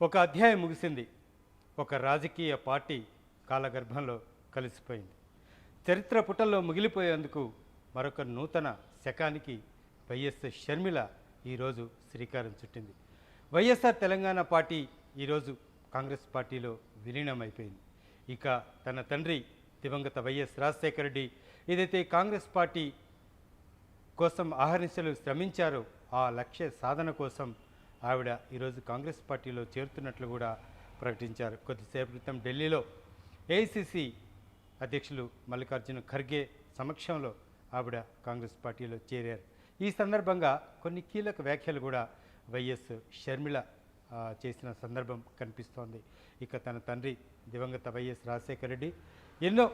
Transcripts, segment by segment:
ఒక అధ్యాయం ముగిసింది. ఒక రాజకీయ పార్టీ కాలగర్భంలో కలిసిపోయింది. చరిత్ర పుటల్లో మిగిలిపోయేందుకు మరొక నూతన శకానికి వైఎస్ షర్మిల ఈరోజు శ్రీకారం చుట్టింది. వైఎస్ఆర్ తెలంగాణ పార్టీ ఈరోజు కాంగ్రెస్ పార్టీలో విలీనమైపోయింది. ఇక తన తండ్రి దివంగత వైఎస్ రాజశేఖర రెడ్డి ఏదైతే కాంగ్రెస్ పార్టీ కోసం ఆహరించలు శ్రమించారో ఆ లక్ష్య సాధన కోసం ఆవిడ ఈరోజు కాంగ్రెస్ పార్టీలో చేరుతున్నట్లు కూడా ప్రకటించారు. కొద్దిసేపు క్రితం ఢిల్లీలో ఏఐసిసి అధ్యక్షులు మల్లికార్జున ఖర్గే సమక్షంలో ఆవిడ కాంగ్రెస్ పార్టీలో చేరారు. ఈ సందర్భంగా కొన్ని కీలక వ్యాఖ్యలు కూడా వైఎస్ షర్మిల చేసిన సందర్భం కనిపిస్తోంది. ఇక తన తండ్రి దివంగత వైఎస్ రాజశేఖర రెడ్డి ఎన్నో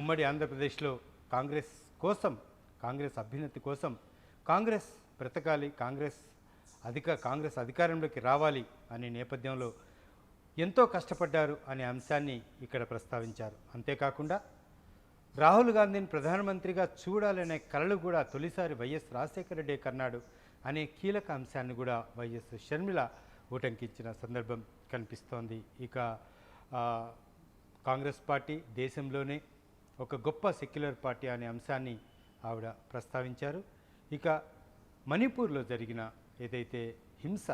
ఉమ్మడి ఆంధ్రప్రదేశ్లో కాంగ్రెస్ కోసం కాంగ్రెస్ అభ్యున్నతి కోసం కాంగ్రెస్ బ్రతకాలి కాంగ్రెస్ అధిక కాంగ్రెస్ అధికారంలోకి రావాలి అనే నేపథ్యంలో ఎంతో కష్టపడ్డారు అనే అంశాన్ని ఇక్కడ ప్రస్తావించారు. అంతేకాకుండా రాహుల్ గాంధీని ప్రధానమంత్రిగా చూడాలనే కలలు కూడా తొలిసారి వైఎస్ రాజశేఖర రెడ్డి కన్నాడు అనే కీలక అంశాన్ని కూడా వైఎస్ షర్మిల ఉటంకించిన సందర్భం కనిపిస్తోంది. ఇక కాంగ్రెస్ పార్టీ దేశంలోనే ఒక గొప్ప సెక్యులర్ పార్టీ అనే అంశాన్ని ఆవిడ ప్రస్తావించారు. ఇక మణిపూర్లో జరిగిన ఏదైతే హింస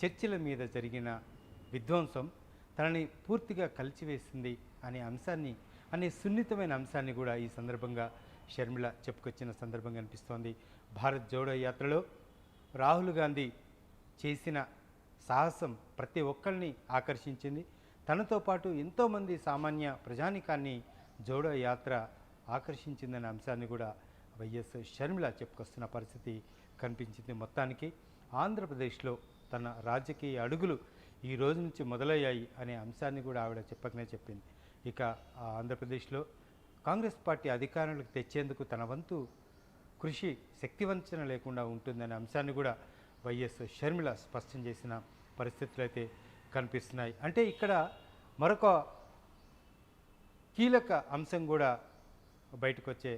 చర్చిల మీద జరిగిన విధ్వంసం తనని పూర్తిగా కలిచివేసింది అనే అంశాన్ని అనే సున్నితమైన అంశాన్ని కూడా ఈ సందర్భంగా షర్మిల చెప్పుకొచ్చిన సందర్భం కనిపిస్తోంది భారత్ జోడో యాత్రలో రాహుల్ గాంధీ చేసిన సాహసం ప్రతి ఒక్కరిని ఆకర్షించింది. తనతో పాటు ఎంతోమంది సామాన్య ప్రజానికాన్ని జోడో యాత్ర ఆకర్షించిందనే అంశాన్ని కూడా వైఎస్ షర్మిల చెప్పుకొస్తున్న పరిస్థితి కనిపించింది. మొత్తానికి ఆంధ్రప్రదేశ్లో తన రాజకీయ అడుగులు ఈ రోజు నుంచి మొదలయ్యాయి అనే అంశాన్ని కూడా ఆవిడ చెప్పకనే చెప్పింది. ఇక ఆంధ్రప్రదేశ్లో కాంగ్రెస్ పార్టీ అధికారంలోకి తెచ్చేందుకు తన వంతు కృషి శక్తివంచన లేకుండా ఉంటుందనే అంశాన్ని కూడా వైఎస్ షర్మిల స్పష్టం చేసిన పరిస్థితులు అయితే కనిపిస్తున్నాయి. అంటే ఇక్కడ మరొక కీలక అంశం కూడా బయటకు వచ్చే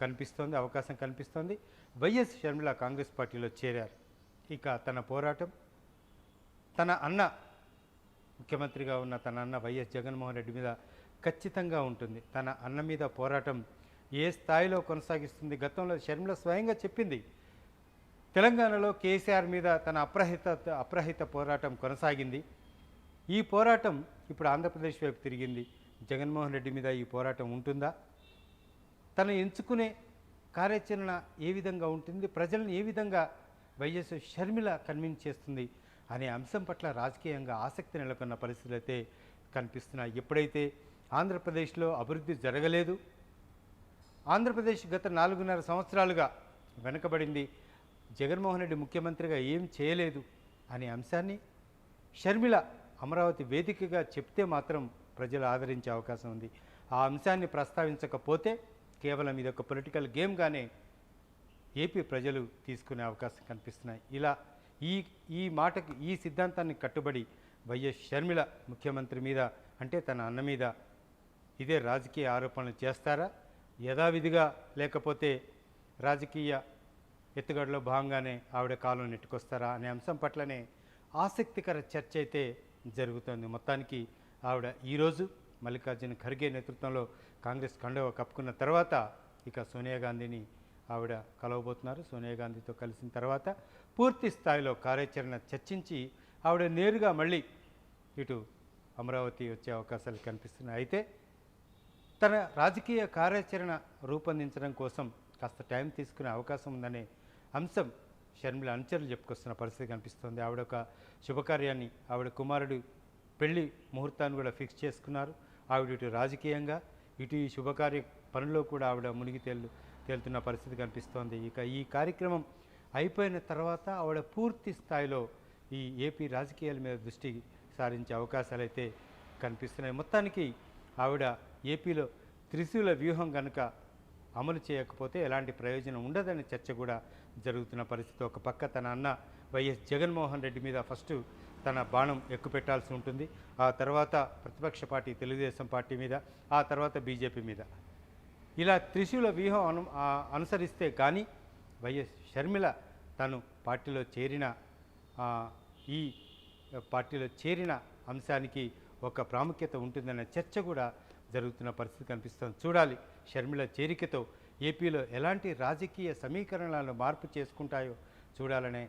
కనిపిస్తోంది అవకాశం కనిపిస్తోంది. వైఎస్ షర్మిల కాంగ్రెస్ పార్టీలో చేరారు. ఇక తన పోరాటం తన అన్న ముఖ్యమంత్రిగా ఉన్న తన అన్న వైఎస్ జగన్మోహన్ రెడ్డి మీద ఖచ్చితంగా ఉంటుంది. తన అన్న మీద పోరాటం ఏ స్థాయిలో కొనసాగిస్తుంది? గతంలో షర్మిల స్వయంగా చెప్పింది తెలంగాణలో కేసీఆర్ మీద తన అప్రహిత అప్రహిత పోరాటం కొనసాగింది. ఈ పోరాటం ఇప్పుడు ఆంధ్రప్రదేశ్ వైపు తిరిగింది. జగన్మోహన్ రెడ్డి మీద ఈ పోరాటం ఉంటుందా? తను ఎంచుకునే కార్యాచరణ ఏ విధంగా ఉంటుంది ప్రజలను ఏ విధంగా వైఎస్ షర్మిల కన్విన్స్ చేస్తుంది అనే అంశం పట్ల రాజకీయంగా ఆసక్తి నెలకొన్న పరిస్థితులు అయితే కనిపిస్తున్నాయి. ఎప్పుడైతే ఆంధ్రప్రదేశ్లో అభివృద్ధి జరగలేదు ఆంధ్రప్రదేశ్ గత నాలుగున్నర సంవత్సరాలుగా వెనుకబడింది. జగన్మోహన్ రెడ్డి ముఖ్యమంత్రిగా ఏం చేయలేదు అనే అంశాన్ని షర్మిల అమరావతి వేదికగా చెప్తే మాత్రం ప్రజలు ఆదరించే అవకాశం ఉంది. ఆ అంశాన్ని ప్రస్తావించకపోతే కేవలం ఇది ఒక పొలిటికల్ గేమ్గానే ఏపీ ప్రజలు తీసుకునే అవకాశం కనిపిస్తున్నాయి. ఇలా ఈ ఈ మాటకి ఈ సిద్ధాంతాన్ని కట్టుబడి వైఎస్ షర్మిల ముఖ్యమంత్రి మీద అంటే తన అన్న మీద ఇదే రాజకీయ ఆరోపణలు చేస్తారా? యథావిధిగా లేకపోతే రాజకీయ ఎత్తుగడలో భాగంగానే ఆవిడ కాలం నెట్టుకొస్తారా అనే అంశం పట్లనే ఆసక్తికర చర్చ అయితే జరుగుతోంది. మొత్తానికి ఆవిడ ఈరోజు మల్లికార్జున ఖర్గే నేతృత్వంలో కాంగ్రెస్ కండవ కప్పుకున్న తర్వాత ఇక సోనియా గాంధీని ఆవిడ కలవబోతున్నారు. సోనియా గాంధీతో కలిసిన తర్వాత పూర్తి స్థాయిలో కార్యాచరణ చర్చించి ఆవిడ నేరుగా మళ్ళీ ఇటు అమరావతి వచ్చే అవకాశాలు కనిపిస్తున్నాయి. అయితే తన రాజకీయ కార్యాచరణ రూపొందించడం కోసం కాస్త టైం తీసుకునే అవకాశం ఉందనే అంశం షర్మిల అనుచరులు చెప్పుకొస్తున్న పరిస్థితి కనిపిస్తోంది. ఆవిడ ఒక శుభకార్యాన్ని ఆవిడ కుమారుడు పెళ్ళి ముహూర్తాన్ని కూడా ఫిక్స్ చేసుకున్నారు. ఆవిడ ఇటు రాజకీయంగా ఇటు ఈ శుభకార్య పనిలో కూడా ఆవిడ మునిగి తేలు తేలుతున్న పరిస్థితి కనిపిస్తోంది. ఇక ఈ కార్యక్రమం అయిపోయిన తర్వాత ఆవిడ పూర్తి స్థాయిలో ఈ ఏపీ రాజకీయాల మీద దృష్టి సారించే అవకాశాలు అయితే కనిపిస్తున్నాయి. మొత్తానికి ఆవిడ ఏపీలో త్రిశూల వ్యూహం కనుక అమలు చేయకపోతే ఎలాంటి ప్రయోజనం ఉండదనే చర్చ కూడా జరుగుతున్న పరిస్థితి. ఒక పక్క తన అన్న వైఎస్ జగన్మోహన్ రెడ్డి మీద ఫస్ట్ తన బాణం ఎక్కుపెట్టాల్సి ఉంటుంది. ఆ తర్వాత ప్రతిపక్ష పార్టీ తెలుగుదేశం పార్టీ మీద ఆ తర్వాత బీజేపీ మీద. ఇలా త్రిశూల వ్యూహం అను అనుసరిస్తే కానీ వైఎస్ షర్మిల తను పార్టీలో చేరిన ఈ పార్టీలో చేరిన అంశానికి ఒక ప్రాముఖ్యత ఉంటుందన్న చర్చ కూడా జరుగుతున్న పరిస్థితి కనిపిస్తుంది. చూడాలి షర్మిల చేరికతో ఏపీలో ఎలాంటి రాజకీయ సమీకరణాలను మార్పు చేసుకుంటాయో చూడాలనే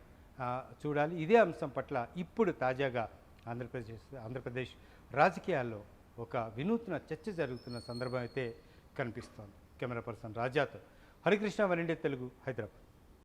చూడాలి. ఇదే అంశం పట్ల ఇప్పుడు తాజాగా ఆంధ్రప్రదేశ్ ఆంధ్రప్రదేశ్ రాజకీయాల్లో ఒక వినూత్న చర్చ జరుగుతున్న సందర్భం అయితే కనిపిస్తోంది. కెమెరా పర్సన్ రాజాతో హరికృష్ణ వనిండే తెలుగు హైదరాబాద్.